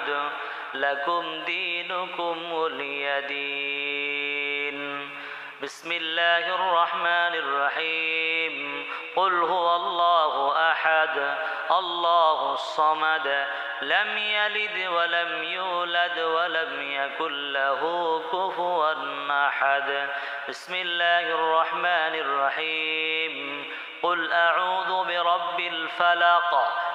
أعبد لكم دينكم ولي دين بسم الله الرحمن الرحيم. قل هو الله أحد الله الصمد لم يلد ولم يولد ولم يكن له كفوا أحد. بسم الله الرحمن الرحيم. قل أعوذ برب الفلق.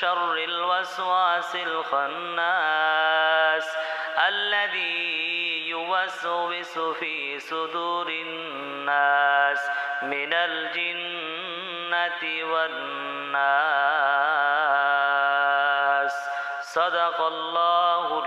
شر الوسواس الخناس الذي يوسوس في صدور الناس من الجنة والناس. صدق الله